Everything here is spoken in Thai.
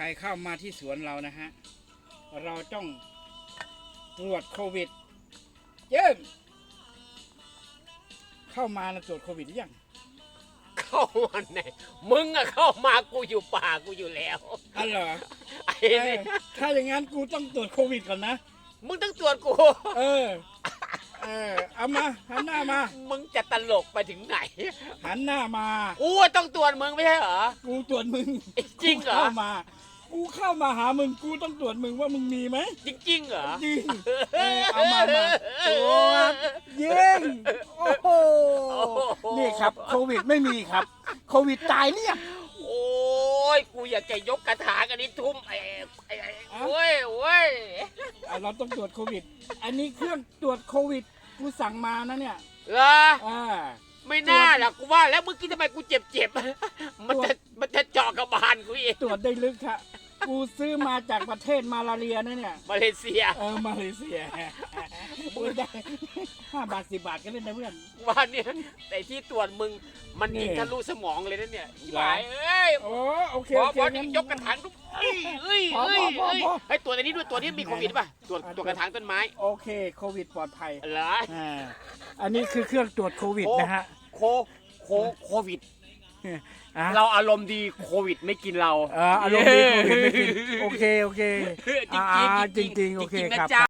รเข้ามาที่สวนเรานะฮะ เราต้องตรวจโควิด เยิ่มเข้ามานะตรวจโควิดหรือยังเข้ามาไหนมึงอะเข้ามากูอยู่ป่ากูอยู่แล้วอ๋อเหรอไอ้เออนี่ถ้าอย่างนั้นกูต้องตรวจโควิดก่อนนะ มึงต้องตรวจกู เออ เออ เอามา หันหน้ามา มึงจะตลกไปถึงไหนหันหน้ามากูต้องตรวจมึงไม่ใช่เหรอ กูตรวจมึงจริงเหรอ กูเข้ามา กูเข้ามาหามึงกูต้องตรวจมึงว่ามึงมีไหมจริงๆเหรอ จริงเออเอามามาตรวจยิงโอ้โห นี่ครับโควิดไม่มีครับ โควิดตายเนี่ย โอ้ยกูอยากจะยกกระถางอันนี้ทุ่มไอ้ไอ้ไอ้อะโอ้ยโอ้ยอะเราต้องตรวจโควิด อันนี้เครื่องตรวจโควิดกูสั่งมานะเนี่ยเหรออ่า ไม่น่าหรอกกูว่าแล้วเมื่อกี้ทำไมกูเจ็บเจ็บๆมันจะมันจะเจาะกระบาลกูอีกตรวจได้ลึกครับ กูซื้อมาจากประเทศมาลาเรียนะเนี่ย มาเลเซียเออมาเลเซียกูได้ห้าบาทสิบาทก็เล่นนะเพื่อนว่าเนี่ยแต่ที่ตรวจมึงมันนี่ยิงทะลุสมองเลยนะเนี่ยเหรอหายเอ้ยโอ้โอเคพอโอเคพองั้น ยกกระถางทุกเอ้ยเอ้ยพอเอ้ยพอพอ เอ้ยพอไอ้ตัวนี้ด้วยตัวนี้มีโควิดป่ะตรวจอะตรวจกระถางต้นไม้โอเค โควิดปลอดภัยเหรออ่าอันนี้คือเครื่องตรวจโควิดโอ้นะฮะ โคโคโควิด อะเราอารมณ์ดีโควิดไม่กินเรา เอออารมณ์ดีโควิดไม่กินโอเค โอเคจริงอ่าๆจริงๆ โอเคจริงๆนะครับ จ๊ะ